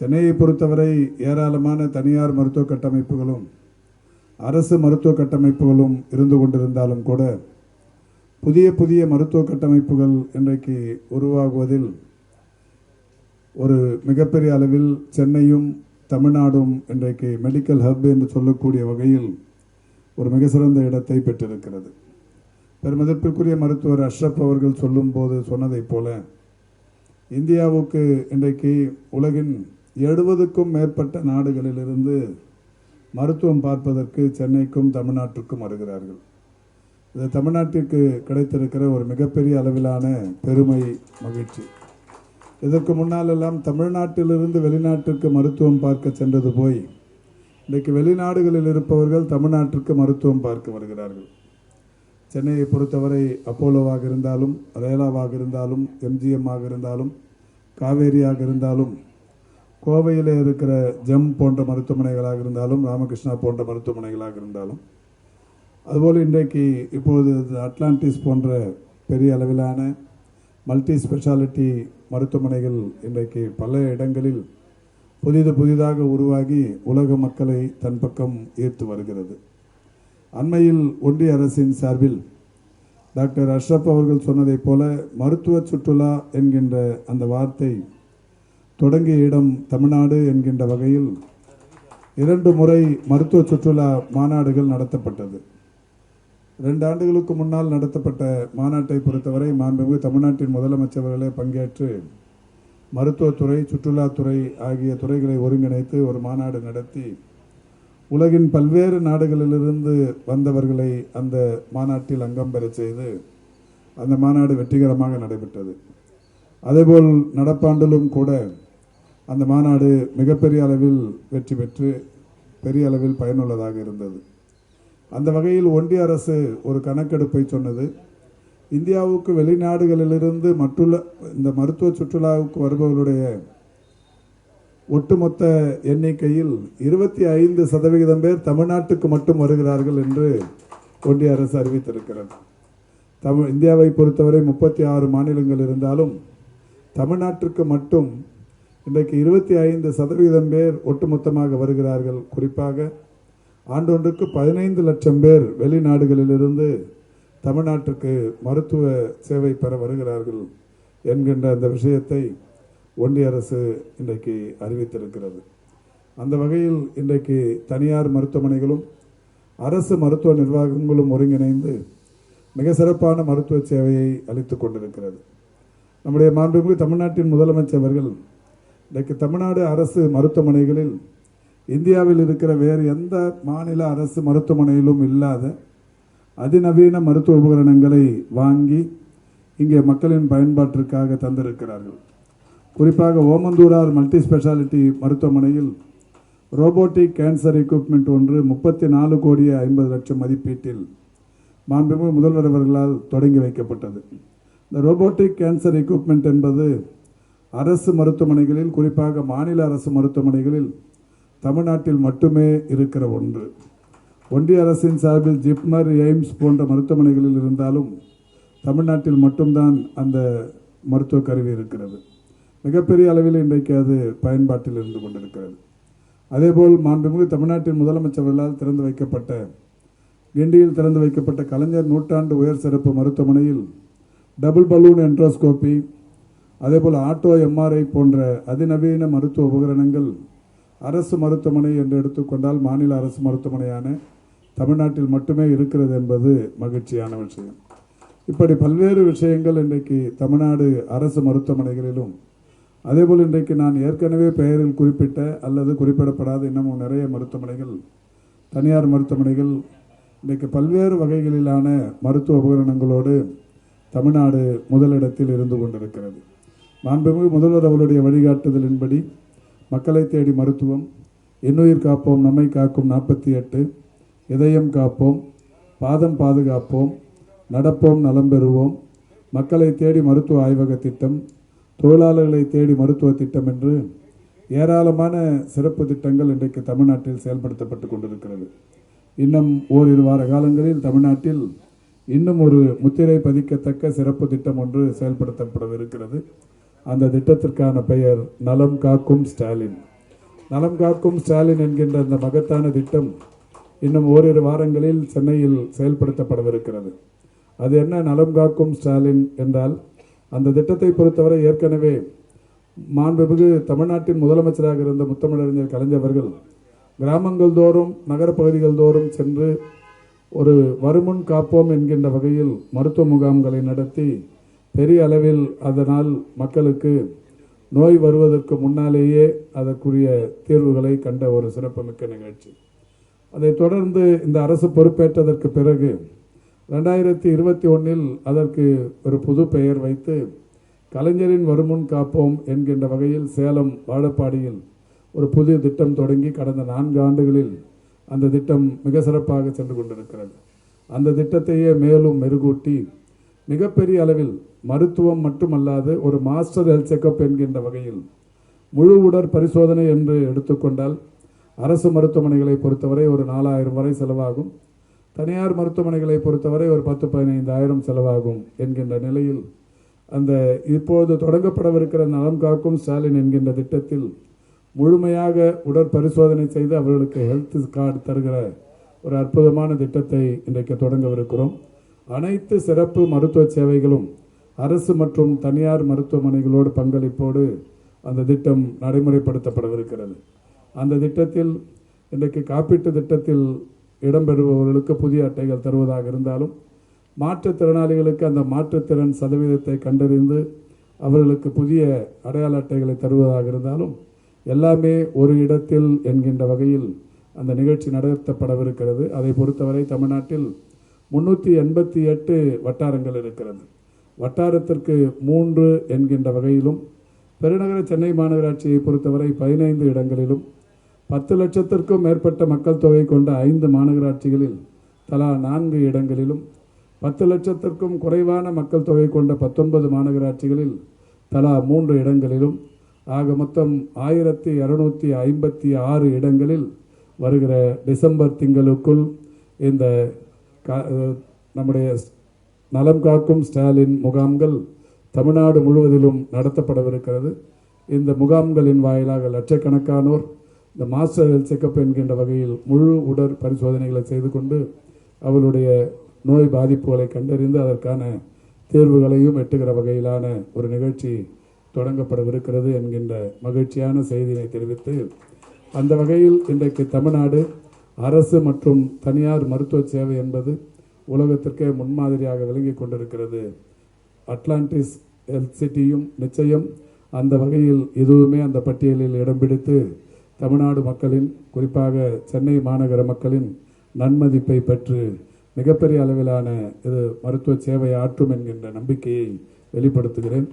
சென்னையை பொறுத்தவரை ஏராளமான தனியார் மருத்துவ கட்டமைப்புகளும் அரசு மருத்துவ கட்டமைப்புகளும் இருந்து கொண்டிருந்தாலும் கூட புதிய புதிய மருத்துவ கட்டமைப்புகள் இன்றைக்கு உருவாகுவதில் ஒரு மிகப்பெரிய அளவில் சென்னையும் தமிழ்நாடும் இன்றைக்கு மெடிக்கல் ஹப் என்று சொல்லக்கூடிய வகையில் ஒரு மிக சிறந்த இடத்தை பெற்றிருக்கிறது. பெருமதிப்பிற்குரிய மருத்துவர் அஷ்ரப் அவர்கள் சொல்லும்போது சொன்னதைப் போல இந்தியாவுக்கு இன்றைக்கு உலகின் எழுபதுக்கும் மேற்பட்ட நாடுகளிலிருந்து மருத்துவம் பார்ப்பதற்கு சென்னைக்கும் தமிழ்நாட்டுக்கும் வருகிறார்கள். இது தமிழ்நாட்டிற்கு கிடைத்திருக்கிற ஒரு மிகப்பெரிய அளவிலான பெருமை மகிழ்ச்சி. இதற்கு முன்னாலெல்லாம் தமிழ்நாட்டிலிருந்து வெளிநாட்டிற்கு மருத்துவம் பார்க்க சென்றது போய் இன்றைக்கு வெளிநாடுகளில் இருப்பவர்கள் தமிழ்நாட்டிற்கு மருத்துவம் பார்க்க வருகிறார்கள். சென்னையை பொறுத்தவரை அப்போலோவாக இருந்தாலும் ரேலாவாக இருந்தாலும் எம்ஜிஎம்மாக இருந்தாலும் காவேரியாக இருந்தாலும் கோவையில் இருக்கிற ஜெம் போன்ற மருத்துவமனைகளாக இருந்தாலும் ராமகிருஷ்ணா போன்ற மருத்துவமனைகளாக இருந்தாலும் அதுபோல் இன்றைக்கு இப்போது அட்லாண்டிஸ் போன்ற பெரிய அளவிலான மல்டி ஸ்பெஷாலிட்டி மருத்துவமனைகள் இன்றைக்கு பல இடங்களில் புதிது புதிதாக உருவாகி உலக மக்களை தன் பக்கம் ஈர்த்து வருகிறது. அண்மையில் ஒன்றிய அரசின் சார்பில் டாக்டர் அஷ்ரப் அவர்கள் சொன்னதைப் போல மருத்துவ சுற்றுலா என்கின்ற அந்த வார்த்தை தொடங்கிய இடம் தமிழ்நாடு என்கின்ற வகையில் இரண்டு முறை மருத்துவ சுற்றுலா மாநாடுகள் நடத்தப்பட்டது. ரெண்டு ஆண்டுகளுக்கு முன்னால் நடத்தப்பட்ட மாநாட்டை பொறுத்தவரை மாண்புமிகு தமிழ்நாட்டின் முதலமைச்சர்களே பங்கேற்று மருத்துவத்துறை சுற்றுலாத்துறை ஆகிய துறைகளை ஒருங்கிணைத்து ஒரு மாநாடு நடத்தி உலகின் பல்வேறு நாடுகளிலிருந்து வந்தவர்களை அந்த மாநாட்டில் அங்கம் பெறச் செய்து அந்த மாநாடு வெற்றிகரமாக நடைபெற்றது. அதேபோல் நடப்பாண்டிலும் கூட அந்த மாநாடு மிகப்பெரிய அளவில் வெற்றி பெற்று பெரிய அளவில் பயனுள்ளதாக இருந்தது. அந்த வகையில் ஒன்றிய அரசு ஒரு கணக்கெடுப்பை சொன்னது. இந்தியாவுக்கு வெளிநாடுகளிலிருந்து மற்றுள்ள இந்த மருத்துவ சுற்றுலாவுக்கு வருபவர்களுடைய ஒட்டுமொத்த எண்ணிக்கையில் இருபத்தி ஐந்து சதவிகிதம் பேர் தமிழ்நாட்டுக்கு மட்டும் வருகிறார்கள் என்று ஒன்றிய அரசு அறிவித்திருக்கிறது. தமிழ் இந்தியாவை பொறுத்தவரை முப்பத்தி ஆறு மாநிலங்கள் இருந்தாலும் தமிழ்நாட்டிற்கு மட்டும் இன்றைக்கு இருபத்தி ஐந்து சதவீதம் பேர் ஒட்டுமொத்தமாக வருகிறார்கள். குறிப்பாக ஆண்டொன்றுக்கு பதினைந்து லட்சம் பேர் வெளிநாடுகளிலிருந்து தமிழ்நாட்டுக்கு மருத்துவ சேவை பெற வருகிறார்கள் என்கின்ற அந்த விஷயத்தை ஒன்றிய அரசு இன்றைக்கு அறிவித்திருக்கிறது. அந்த வகையில் இன்றைக்கு தனியார் மருத்துவமனைகளும் அரசு மருத்துவ நிர்வாகங்களும் ஒருங்கிணைந்து மிக சிறப்பான மருத்துவ சேவையை அளித்து கொண்டிருக்கிறது. நம்முடைய மாண்புமிகு தமிழ்நாட்டின் முதலமைச்சர் அவர்கள் இன்றைக்கு தமிழ்நாடு அரசு மருத்துவமனைகளில் இந்தியாவில் இருக்கிற வேறு எந்த மாநில அரசு மருத்துவமனையிலும் இல்லாத அதிநவீன மருத்துவ உபகரணங்களை வாங்கி இங்கே மக்களின் பயன்பாட்டிற்காக தந்திருக்கிறார்கள். குறிப்பாக ஓமந்தூரார் மல்டி ஸ்பெஷாலிட்டி மருத்துவமனையில் ரோபோட்டிக் கேன்சர் எக்யூப்மெண்ட் ஒன்று முப்பத்தி நாலு கோடியே ஐம்பது லட்சம் மதிப்பீட்டில் மாண்புமிகு முதல்வர் அவர்களால் தொடங்கி வைக்கப்பட்டது. இந்த ரோபோட்டிக் கேன்சர் எக்யூப்மெண்ட் என்பது அரசு மருத்துவமனைகளில் குறிப்பாக மாநில அரசு மருத்துவமனைகளில் தமிழ்நாட்டில் மட்டுமே இருக்கிற ஒன்று. ஒன்றிய அரசின் சார்பில் ஜிப்மர் எய்ம்ஸ் போன்ற மருத்துவமனைகளில் இருந்தாலும் தமிழ்நாட்டில் மட்டும்தான் அந்த மருத்துவ கருவி இருக்கிறது. மிகப்பெரிய அளவில் இன்றைக்கு அது பயன்பாட்டில் இருந்து கொண்டிருக்கிறது. அதேபோல் மாண்புமிகு தமிழ்நாட்டின் முதலமைச்சர்களால் திறந்து வைக்கப்பட்ட கிண்டியில் திறந்து வைக்கப்பட்ட கலைஞர் நூற்றாண்டு உயர் சிறப்பு மருத்துவமனையில் டபுள் பலூன் என்ட்ரோஸ்கோபி அதேபோல் ஆட்டோ எம்ஆர்ஐ போன்ற அதிநவீன மருத்துவ உபகரணங்கள் அரசு மருத்துவமனை என்று எடுத்துக்கொண்டால் மாநில அரசு மருத்துவமனையான தமிழ்நாட்டில் மட்டுமே இருக்கிறது என்பது மகிழ்ச்சியான விஷயம். இப்படி பல்வேறு விஷயங்கள் இன்றைக்கு தமிழ்நாடு அரசு மருத்துவமனைகளிலும் அதேபோல் இன்றைக்கு நான் ஏற்கனவே பெயரில் குறிப்பிட்ட அல்லது குறிப்பிடப்படாத இன்னமும் நிறைய மருத்துவமனைகள் தனியார் மருத்துவமனைகள் இன்றைக்கு பல்வேறு வகைகளிலான மருத்துவ உபகரணங்களோடு தமிழ்நாடு முதலிடத்தில் இருந்து கொண்டிருக்கிறது. மாண்புமிகு முதல்வர் அவருடைய வழிகாட்டுதலின்படி மக்களை தேடி மருத்துவம் எண்ணுயிர் காப்போம் நம்மை காக்கும் நாற்பத்தி எட்டு இதயம் காப்போம் பாதம் பாதுகாப்போம் நடப்போம் நலம் பெறுவோம் மக்களை தேடி மருத்துவ ஆய்வக திட்டம் தொழிலாளர்களை தேடி மருத்துவ திட்டம் என்று ஏராளமான சிறப்பு திட்டங்கள் இன்றைக்கு தமிழ்நாட்டில் செயல்படுத்தப்பட்டு கொண்டிருக்கிறது. இன்னும் ஓரிரு வார காலங்களில் தமிழ்நாட்டில் இன்னும் ஒரு முத்திரை பதிக்கத்தக்க சிறப்பு திட்டம் ஒன்று செயல்படுத்தப்படவிருக்கிறது. அந்த திட்டத்திற்கான பெயர் நலம் காக்கும் ஸ்டாலின். நலம் காக்கும் ஸ்டாலின் என்கின்ற அந்த மகத்தான திட்டம் இன்னும் ஓரிரு வாரங்களில் சென்னையில் செயல்படுத்தப்படவிருக்கிறது. அது என்ன நலம் காக்கும் ஸ்டாலின் என்றால் அந்த திட்டத்தை பொறுத்தவரை ஏற்கனவே மாண்புமிகு தமிழ்நாட்டின் முதலமைச்சராக இருந்த முத்தமிழறிஞர் கலைஞர் கிராமங்கள் தோறும் நகரப்பகுதிகள் தோறும் சென்று ஒரு வருமுன் காப்போம் என்கின்ற வகையில் மருத்துவ முகாம்களை நடத்தி பெரிய அளவில் அதனால் மக்களுக்கு நோய் வருவதற்கு முன்னாலேயே அதற்குரிய தீர்வுகளை கண்ட ஒரு சிறப்புமிக்க நிகழ்ச்சி. அதைத் தொடர்ந்து இந்த அரசு பொறுப்பேற்றதற்கு பிறகு ரெண்டாயிரத்தி இருபத்தி ஒன்றில் அதற்கு ஒரு புது பெயர் வைத்து கலைஞரின் வருமுன் காப்போம் என்கின்ற வகையில் சேலம் வாழப்பாடியில் ஒரு புதிய திட்டம் தொடங்கி கடந்த நான்கு ஆண்டுகளில் அந்த திட்டம் மிக சிறப்பாக சென்று கொண்டிருக்கிறது. அந்த திட்டத்தையே மேலும் மெருகூட்டி மிகப்பெரிய அளவில் மருத்துவம் மட்டுமல்லாது ஒரு மாஸ்டர் ஹெல்த் செக்கப் என்கின்ற வகையில் முழு உடற் பரிசோதனை என்று எடுத்துக்கொண்டால் அரசு மருத்துவமனைகளை பொறுத்தவரை ஒரு நாலாயிரம் வரை செலவாகும். தனியார் மருத்துவமனைகளை பொறுத்தவரை ஒரு பத்து பதினைந்தாயிரம் செலவாகும் என்கின்ற நிலையில் அந்த இப்போது தொடங்கப்படவிருக்கிற நலம் காக்கும் ஸ்டாலின் என்கின்ற திட்டத்தில் முழுமையாக உடற்பரிசோதனை செய்து அவர்களுக்கு ஹெல்த் கார்டு தருகிற ஒரு அற்புதமான திட்டத்தை இன்றைக்கு தொடங்கவிருக்கிறோம். அனைத்து சிறப்பு மருத்துவ சேவைகளும் அரசு மற்றும் தனியார் மருத்துவமனைகளோடு பங்களிப்போடு அந்த திட்டம் நடைமுறைப்படுத்தப்படவிருக்கிறது. அந்த திட்டத்தில் இன்றைக்கு காப்பீட்டு திட்டத்தில் இடம்பெறுபவர்களுக்கு புதிய அட்டைகள் தருவதாக இருந்தாலும் மாற்றுத்திறனாளிகளுக்கு அந்த மாற்றுத்திறன் சதவீதத்தை கண்டறிந்து அவர்களுக்கு புதிய அடையாள அட்டைகளை தருவதாக இருந்தாலும் எல்லாமே ஒரு இடத்தில் என்கின்ற வகையில் அந்த நிகழ்ச்சி நடத்தப்படவிருக்கிறது. அதை பொறுத்தவரை தமிழ்நாட்டில் முன்னூற்றி எண்பத்தி எட்டு வட்டாரங்கள் இருக்கிறது. வட்டாரத்திற்கு மூன்று என்கின்ற வகையிலும் பெருநகர சென்னை மாநகராட்சியை பொறுத்தவரை பதினைந்து இடங்களிலும் பத்து லட்சத்திற்கும் மேற்பட்ட மக்கள் தொகை கொண்ட ஐந்து மாநகராட்சிகளில் தலா நான்கு இடங்களிலும் பத்து லட்சத்திற்கும் குறைவான மக்கள் தொகை கொண்ட பத்தொன்பது மாநகராட்சிகளில் தலா மூன்று இடங்களிலும் ஆக மொத்தம் ஆயிரத்தி இரநூத்தி ஐம்பத்தி ஆறு இடங்களில் வருகிற டிசம்பர் திங்களுக்குள் இந்த நம்முடைய நலம் காக்கும் ஸ்டாலின் முகாம்கள் தமிழ்நாடு முழுவதிலும் நடத்தப்படவிருக்கிறது. இந்த முகாம்களின் வாயிலாக லட்சக்கணக்கானோர் இந்த மாஸ்டர் ஹெல்த் செக்கப் என்கின்ற வகையில் முழு உடற் பரிசோதனைகளை செய்து கொண்டு அவருடைய நோய் பாதிப்புகளை கண்டறிந்து அதற்கான தேர்வுகளையும் எட்டுகிற வகையிலான ஒரு நிகழ்ச்சி தொடங்கப்படவிருக்கிறது என்கின்ற மகிழ்ச்சியான செய்தியினை தெரிவித்து அந்த வகையில் இன்றைக்கு தமிழ்நாடு அரசு மற்றும் தனியார் மருத்துவ சேவை என்பது உலகத்திற்கே முன்மாதிரியாக விளங்கி கொண்டிருக்கிறது. அட்லாண்டிஸ் ஹெல்த் சிட்டியும் நிச்சயம் அந்த வகையில் இதுவுமே அந்த பட்டியலில் இடம் பிடித்து தமிழ்நாடு மக்களின் குறிப்பாக சென்னை மாநகர மக்களின் நன்மதிப்பை பெற்று மிகப்பெரிய அளவிலான இது மருத்துவ சேவை ஆற்றும் என்கின்ற நம்பிக்கையை வெளிப்படுத்துகிறேன்.